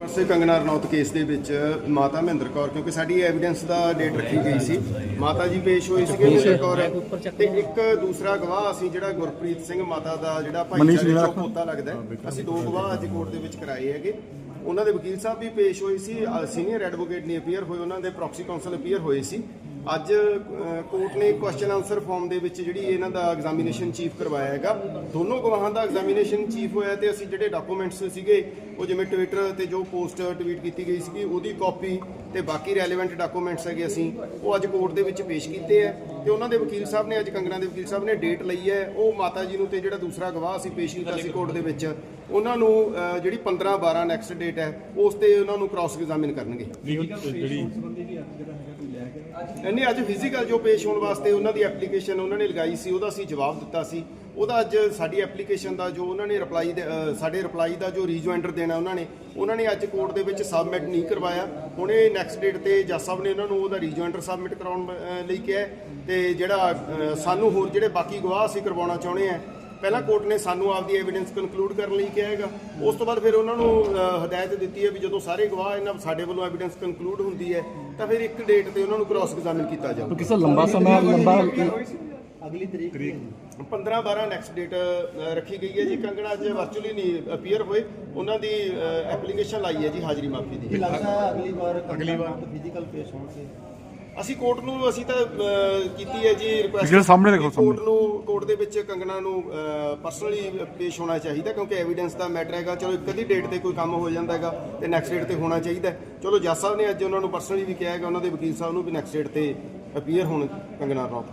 ਪਾਸੇ ਕੰਗਨਾ ਰਣੌਤ ਕੇਸ ਦੇ ਵਿੱਚ ਮਾਤਾ ਮਹਿੰਦਰ ਕੌਰ ਕਿਉਂਕਿ ਸਾਡੀ ਐਵੀਡੈਂਸ ਦਾ ਡੇਟ ਰੱਖੀ ਗਈ ਸੀ। ਮਾਤਾ ਜੀ ਪੇਸ਼ ਹੋਏ ਸੀਗੇ ਮਹਿੰਦਰ ਕੌਰ। ਤੇ ਇੱਕ ਦੂਸਰਾ ਗਵਾਹ ਅਸੀਂ ਜਿਹੜਾ ਗੁਰਪ੍ਰੀਤ ਸਿੰਘ ਮਾਤਾ ਦਾ ਜਿਹੜਾ ਭਾਈਚਾਰੇ ਚੋਂ ਪੋਤਾ ਲੱਗਦਾ। ਅਸੀਂ ਦੋ ਗਵਾਹ ਅੱਜ ਕੋਰਟ ਦੇ ਵਿੱਚ ਕਰਾਏ ਹੈਗੇ। ਉਹਨਾਂ ਦੇ ਵਕੀਲ ਸਾਹਿਬ ਵੀ ਪੇਸ਼ ਹੋਏ ਸੀ ਸੀਨੀਅਰ ਐਡਵੋਕੇਟ ਨੇ ਅਪੀਅਰ ਹੋਏ ਉਹਨਾਂ ਦੇ ਪ੍ਰੋਕਸੀ ਕਾਉਂਸਲ ਅਪੀਅਰ ਹੋਏ ਸੀ। ਅੱਜ ਕੋਰਟ ਨੇ ਕੁਐਸਚਨ ਆਨਸਰ ਫਾਰਮ ਦੇ ਵਿੱਚ ਜਿਹੜੀ ਇਹਨਾਂ ਦਾ ਐਗਜ਼ਾਮੀਨੇਸ਼ਨ ਚੀਫ ਕਰਵਾਇਆ ਹੈਗਾ, ਦੋਨੋਂ ਗਵਾਹਾਂ ਦਾ ਐਗਜ਼ਾਮੀਨੇਸ਼ਨ ਚੀਫ ਹੋਇਆ ਤੇ ਅਸੀਂ ਜਿਹੜੇ ਡਾਕੂਮੈਂਟਸ ਸੀਗੇ, ਉਹ ਜਿਵੇਂ ਟਵਿੱਟਰ ਤੇ ਜੋ ਪੋਸਟ ਟਵੀਟ ਕੀਤੀ ਗਈ ਸੀਗੀ, ਉਹਦੀ ਕਾਪੀ ਤੇ ਬਾਕੀ ਰੈਲੇਵੈਂਟ ਡਾਕੂਮੈਂਟਸ ਹੈਗੇ ਅਸੀਂ, ਉਹ ਅੱਜ ਕੋਰਟ ਦੇ ਵਿੱਚ ਪੇਸ਼ ਕੀਤੇ ਆ। ਤੇ ਉਹਨਾਂ ਦੇ ਵਕੀਲ ਸਾਹਿਬ ਨੇ ਅੱਜ ਕੰਗਣਾ ਦੇ ਵਕੀਲ ਸਾਹਿਬ ਨੇ ਡੇਟ ਲਈ ਹੈ। ਉਹ ਮਾਤਾ ਜੀ ਨੂੰ ਤੇ ਜਿਹੜਾ ਦੂਸਰਾ ਗਵਾਹ ਅਸੀਂ ਪੇਸ਼ ਕੀਤਾ ਸੀ ਕੋਰਟ ਦੇ ਵਿੱਚ ਉਹਨਾਂ ਨੂੰ ਅ, ਜਿਹੜੀ 15 12 ਨੈਕਸਟ ਡੇਟ ਹੈ ਉਸ ਤੇ ਉਹਨਾਂ ਨੂੰ ਕ੍ਰਾਸ ਐਗਜ਼ਾਮਿਨ ਕਰਨਗੇ। ਜਿਹੜੀ ਇਹਨੇ ਅੱਜ ਫਿਜ਼ੀਕਲ ਜੋ ਪੇਸ਼ ਹੋਣ ਵਾਸਤੇ ਉਹਨਾਂ ਦੀ ਐਪਲੀਕੇਸ਼ਨ ਉਹਨਾਂ ਨੇ ਲਗਾਈ ਸੀ ਉਹਦਾ ਅਸੀਂ ਜਵਾਬ ਦਿੱਤਾ ਸੀ। ਉਹਦਾ ਅੱਜ ਸਾਡੀ ਐਪਲੀਕੇਸ਼ਨ ਦਾ ਜੋ ਉਹਨਾਂ ਨੇ ਰਿਪਲਾਈ ਸਾਡੇ ਰਿਪਲਾਈ ਦਾ ਜੋ ਰੀਜੁਆਇੰਡਰ ਦੇਣਾ ਉਹਨਾਂ ਨੇ ਉਹਨਾਂ ਨੇ ਅੱਜ ਕੋਰਟ ਦੇ ਵਿੱਚ ਸਬਮਿਟ ਨਹੀਂ ਕਰਵਾਇਆ। ਹੁਣ ਇਹ ਨੈਕਸਟ ਡੇਟ ਤੇ ਜੱਜ ਸਾਹਿਬ ਨੇ ਉਹਨਾਂ ਨੂੰ ਉਹਦਾ ਰੀਜੁਆਇੰਡਰ ਸਬਮਿਟ ਕਰਾਉਣ ਅ, ਲਈ ਕਿਹਾ ਹੈ ਤੇ ਜਿਹੜਾ ਅ, ਸਾਨੂੰ ਹੋਰ ਜਿਹੜੇ ਬਾਕੀ ਗਵਾਹ ਅਸੀਂ ਕਰਵਾਉਣਾ ਚਾਹੁੰਦੇ ਆ ਪਹਿਲਾਂ ਕੋਰਟ ਨੇ ਸਾਨੂੰ ਆਪਦੀ ਐਵੀਡੈਂਸ ਕਨਕਲੂਡ ਕਰਨ ਲਈ ਕਿਹਾ ਹੈਗਾ। ਉਸ ਤੋਂ ਬਾਅਦ ਫਿਰ ਉਹਨਾਂ ਨੂੰ ਹਦਾਇਤ ਦਿੱਤੀ ਹੈ ਵੀ ਜਦੋਂ ਸਾਰੇ ਗਵਾਹ ਇਹਨਾਂ ਸਾਡੇ ਵੱਲੋਂ ਐਵੀਡੈਂਸ ਕਨਕਲੂਡ ਹੁੰਦੀ ਹੈ ਤਾਂ ਫਿਰ ਇੱਕ ਡੇਟ ਤੇ ਉਹਨਾਂ ਨੂੰ ਕ੍ਰਾਸ ਐਗਜ਼ਾਮਿਨ ਕੀਤਾ ਜਾਊਗਾ। ਕਿਸੇ ਲੰਬਾ ਸਮਾਂ ਲੰਬਾ 15 12 ਨੈਕਸਟ ਡੇਟ ਰੱਖੀ ਗਈ ਹੈ ਜੀ। ਕੰਗਣਾ ਅੱਜ ਵਰਚੁਅਲੀ ਨਹੀਂ ਅਪੀਅਰ ਹੋਏ। ਉਹਨਾਂ ਦੀ ਐਪਲੀਕੇਸ਼ਨ ਲਾਈ ਹੈ ਜੀ ਹਾਜ਼ਰੀ ਮਾਫੀ ਦੀ। ਲੱਗਦਾ ਅਗਲੀ ਵਾਰ ਅਗਲੀ ਵਾਰ। ਫਿਜ਼ੀਕਲ ਪੇਸ਼ ਹੋਣਗੇ? ਅਸੀਂ ਕੋਰਟ ਨੂੰ ਅਸੀਂ ਤਾਂ ਅਹ, ਕੀਤੀ ਹੈ ਜੀ ਰਿਕੁਐਸਟ ਜਿਹੜਾ ਸਾਹਮਣੇ ਦੇਖੋ ਕੋਰਟ ਨੂੰ ਕੋਰਟ ਦੇ ਵਿੱਚ ਕੰਗਣਾ ਨੂੰ ਪਰਸਨਲੀ ਪੇਸ਼ ਹੋਣਾ ਚਾਹੀਦਾ ਕਿਉਂਕਿ ਐਵੀਡੈਂਸ ਦਾ ਮੈਟਰ ਹੈਗਾ। ਚਲੋ ਇੱਕ ਅੱਧੀ ਡੇਟ ਤੇ ਕੋਈ ਕੰਮ ਹੋ ਜਾਂਦਾ ਹੈਗਾ ਤੇ ਨੈਕਸਟ ਡੇਟ ਤੇ ਹੋਣਾ ਚਾਹੀਦਾ ਹੈ। ਚਲੋ ਜੱਜ ਸਾਹਿਬ ਨੇ ਅੱਜ ਉਹਨਾਂ ਨੂੰ ਪਰਸਨਲੀ ਵੀ ਕਿਹਾ ਹੈਗਾ ਉਹਨਾਂ ਦੇ ਵਕੀਲ ਸਾਹਿਬ ਨੂੰ ਵੀ ਨੈਕਸਟ ਡੇਟ ਤੇ ਅਪੀਅਰ ਹੋਣ ਕੰਗਣਾ ਰਣੌਤ